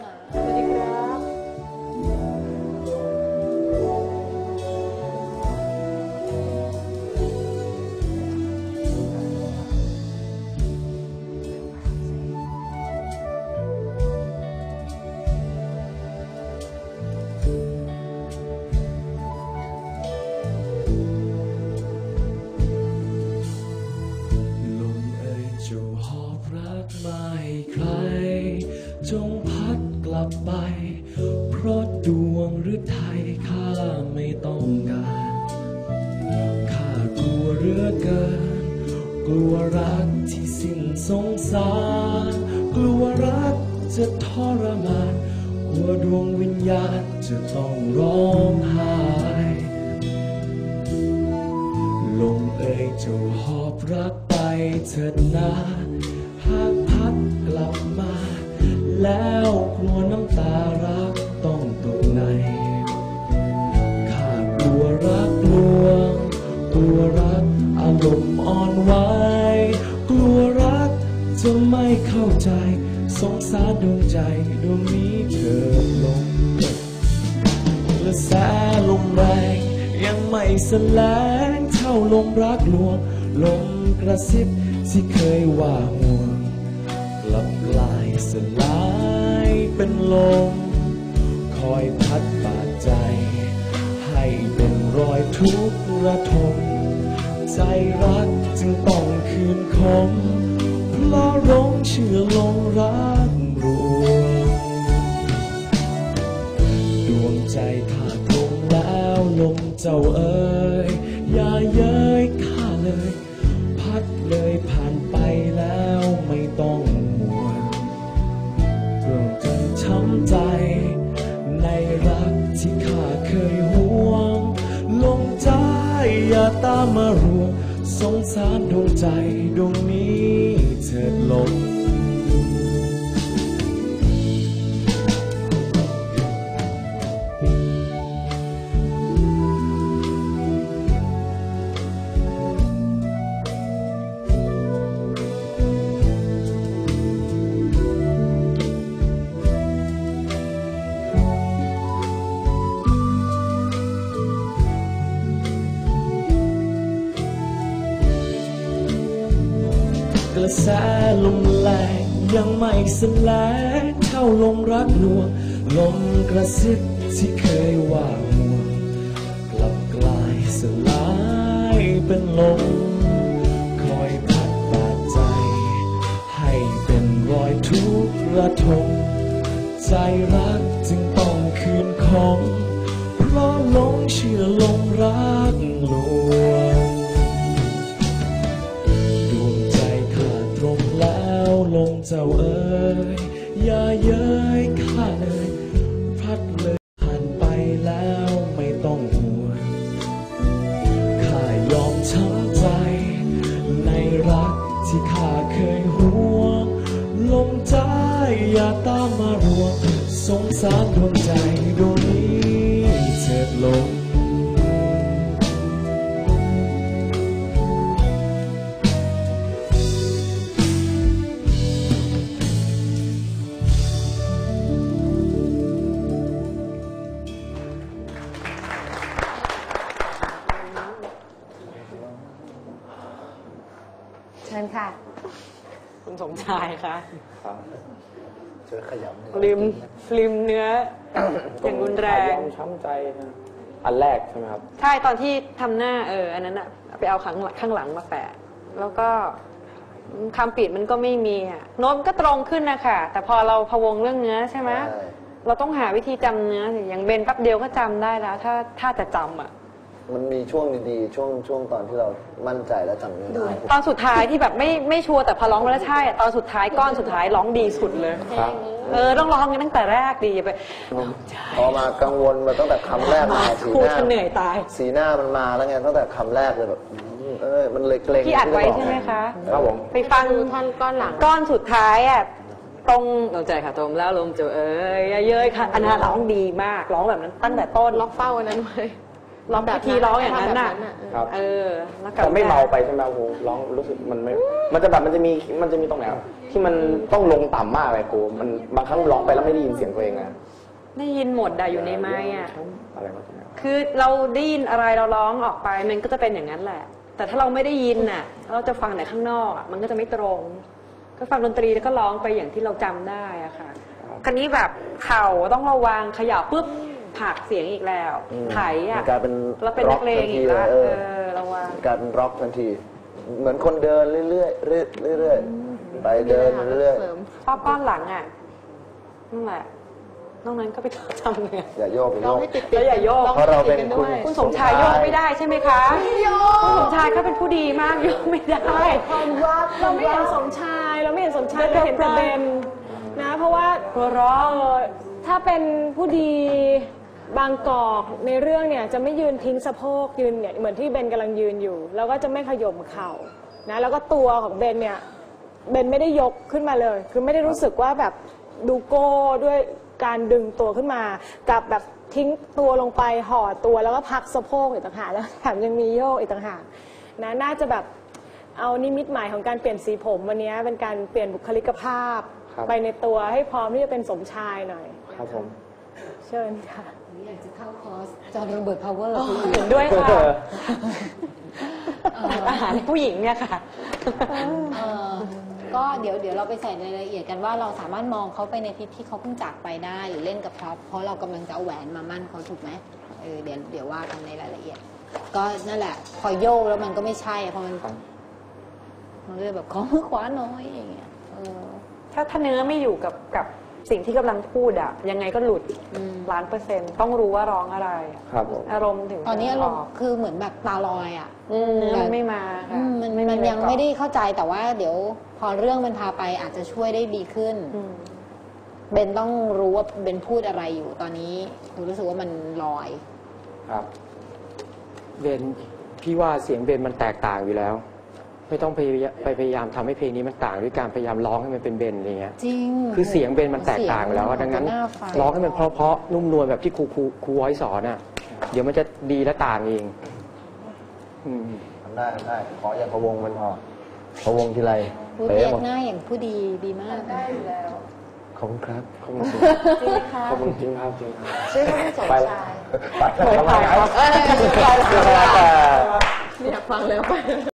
แล้ว หรือไทยข้าไม่ต้องการข้ากลัวเรือเกิน กลัวรักที่สิ้นสงสาร กลัวรักจะทรมาน กลัวดวงวิญญาณจะต้องร้องไห้ลมเอ่ยเจ้าหอบรักไปเถิดนาหากพัดกลับมาแล้ว ลัวรัก อารมณ์อ่อนไหวกลัวรักจะไม่เข้าใจ สงสารดวงใจดวงนี้เถิดลงกระแสลมแรงยังไม่แสลงเท่าลมรักลวงลมกระซิบที่เคยว่าห่วงกลับลายสลายเป็นลมคอยพัดบา ทุกข์ระทมใจรักจึงต้องคืนคมเพราะรงเชื่อลงรักรวมดวงใจขาดลงแล้วลมเจ้าเอ๋ยอย่าเย้ยข้าเลย พัดเลยพ ตามมารวมสงสารดวงใจดวงนี้เถิดลม กระแสลมแรงยังไม่สลายเท่าลมรักลวลมกระซิบที่เคยว่าห่วกลับกลายสลายเป็นลมคอยพัดบาดใจ ให้เป็นรอยทุกข์ระทมใจรักจึงต้องคืนคงเพราะลงเชื่อลมรักลวง เจ้าเอ๋ยอย่าเย้ยข้าเลยพัดเลยผ่านไปแล้วไม่ต้องห่วงข้ายอมช้ำใจ ในรักที่ข้าเคยห่วงลมใจอย่าตามมารวงสงสารดวงใจดวงนี้เถิดลง สมชายค่ะครับช่วยขยำหน่อยริมริมเนื้ออย่างรุนแรงขยำช้ำใจนะอันแรกใช่ไหมครับ ใช่ตอนที่ทำหน้าเอออันนั้นอะไปเอาข้างหลังข้างหลังมาแปะ แล้วก็คำปิดมันก็ไม่มีอะโน้ตมันก็ตรงขึ้นนะคะแต่พอเราพะวงเรื่องเนื้อใช่ไหมใช่เราต้องหาวิธีจำเนื้ออย่างเบนแป๊บเดียวก็จำได้แล้ว ถ้าถ้าจะจำอะ มันมีช่วงดีๆ ช่วงช่วงตอนที่เรามั่นใจและจำเนื้อได้ตอนสุดท้ายที่แบบไม่ไม่ชัวร์แต่พอร้องมาแล้วใช่อะตอนสุดท้ายก้อนสุดท้ายร้องดีสุดเลย ครับเออต้องร้องกันตั้งแต่แรกดีอย่าไปพอมากังวลมาตั้งแต่คำแรกมาสีครูหน้าจะเหนื่อยตาย สีหน้ามันมาแล้วไงตั้งแต่คำแรกเลยแบบอืมเอ้ยมันเลยเกรงพี่อัดไว้ที่จะบอกใช่ไหมคะครับผมไปฟังดูท่อนก้อนหลังก้อนสุดท้ายอะตรงลงใจค่ะตรงแล้วลมเจอเอ้ยเย้ยค่ะอันนั้นร้องดีมากร้องแบบนั้นตั้งแต่ต้นล็อกเฝ้าอันนั้นไว้ ร้องพิธีร้องอย่างนั้นน่ะครับ เออแล้วกลับแต่ไม่เมาไปใช่ไหมครูร้องรู้สึกมันไม่ มันจะแบบมันจะมีมันจะมีตรงไหนครับที่มันต้องลงต่ำมากเลยครูมันบางครั้งร้องไปแล้วไม่ได้ยินเสียงตัวเองอะได้ยินหมดอะอยู่ในไม้อะอะไรวะตรงนี้คือเราได้ยินอะไรเราร้องออกไปมันก็จะเป็นอย่างนั้นแหละ แต่ถ้าเราไม่ได้ยินน่ะเราจะฟังแต่ข้างนอกอะมันก็จะไม่ตรง ก็ฟังดนตรีแล้วก็ร้องไปอย่างที่เราจำได้อะค่ะคันนี้แบบเข่าต้องระวังเขย่าปุ๊บ ผักเสียงอีกแล้วอืมไถอะมันกลายเป็นเราเป็นนักเลงอีกแล้วร็อกทันทีเลยเอเอออระวัง กลายเป็นร็อกทันที เหมือนคนเดินเรื่อยๆเรื่อยๆเรื่อยๆไปเดินเรื่อยชอบป้อนหลังอะนั่นแหละนอกนั้นก็ไปทำเนี่ย ๆอย่าโยกอย่าร้โยองก ให้ติดแล้วอย่าโยก เพราะเราเป็นคุณ คุณสมชายโยกไม่ได้ใช่ไหมคะคุณสมชายเขาเป็นผู้ดีมากโยกไม่ได้ ความรักเราไม่เห็นสมชายเราไม่เห็นสมชายเราเห็นแต่เบนนะ เพราะว่าหัวเราะ เออถ้าเป็นผู้ดี บางกอกในเรื่องเนี่ยจะไม่ยืนทิ้งสะโพกยืนเนี่ยเหมือนที่เบนกำลังยืนอยู่ แล้วก็จะไม่ขย่มเข่านะแล้วก็ตัวของเบนเนี่ยเบนไม่ได้ยกขึ้นมาเลย คือไม่ได้รู้สึกว่าแบบดูโก้ด้วยการดึงตัวขึ้นมา กับแบบทิ้งตัวลงไปห่อตัวแล้วก็พักสะโพกอีกต่างหากแล้วแถมยังมีโยกอีกต่างหากนะน่าจะแบบเอานิมิตหมายของการเปลี่ยนสีผมวันนี้เป็นการเปลี่ยนบุคลิกภาพครับไปในตัวให้พร้อมที่จะเป็นสมชายหน่อย ครับผม เชิญค่ะ อยากจะเข้าคอร์สจอห์นโรเบิร์ตพาวเวอร์เห็นด้วยค่ะอาหารผู้หญิงเนี่ยค่ะ เออก็เดี๋ยวเดี๋ยวเราไปใส่รายละเอียดกันว่าเราสามารถมองเขาไปในทิศที่เขาเพิ่งจากไปได้หรือเล่นกับพร็อพเพราะเรากำลังจะเอาแหวนมามั่นเขาถูกไหมเออเดี๋ยวเดี๋ยวว่ากันในรายละเอียด ก็นั่นแหละ พอโยกแล้วมันก็ไม่ใช่พอมันครับมันก็เลยแบบขอมือขวาน้อยอย่างเงี้ยเออ ถ้าถ้าเนื้อไม่อยู่กับกับ สิ่งที่กำลังพูดอะยังไงก็หลุดอืมล้านเปอร์เซ็นต์ต้องรู้ว่าร้องอะไร ครับผมอารมณ์ถึงตอนนี้อารมอณ์อกคือเหมือนแบบตาลอยอะอืมเนื้อมันไม่มาอืค่ะมมันไมันยังเกาะไม่ได้เข้าใจแต่ว่า เดี๋ยวพอเรื่องมันพาไปอาจจะช่วยได้ดีขึ้นอืมเบนต้องรู้ว่าเบนพูดอะไรอยู่ตอนนี้หนูรู้สึกว่ามันลอย ครับเบนพี่ว่าเสียงเบนมันแตกต่างอยู่แล้ว ไม่ต้องพยายามไปพยายามทำให้เพลงนี้มันต่างด้วยการพยายามร้องให้มันเป็นเบนอะไรเงี้ยจริงคือเสียงเบนมันแตกต่างอยู่แล้วอะดังนั้นหาฟัร้องให้มันเพราะๆนุ่มนวลแบบที่ครูครูครูไว้สอนอะ เดี๋ยวมันจะดีและต่างเองอืม ทำได้ทำได้ขออย่าพะวงมันพอพะวงทีไรพูดเป๊ะเรียหมกดหน้าอย่างผู้ดีดีมากขอบคุณครับขอบคุณจริงขอบคุณจริงครับจริงครับ ชื่อเขาเป็นสมไปชายไปแล้วทำไมครับ เอ้ยแต่ไม่อยากฟังแล้วไป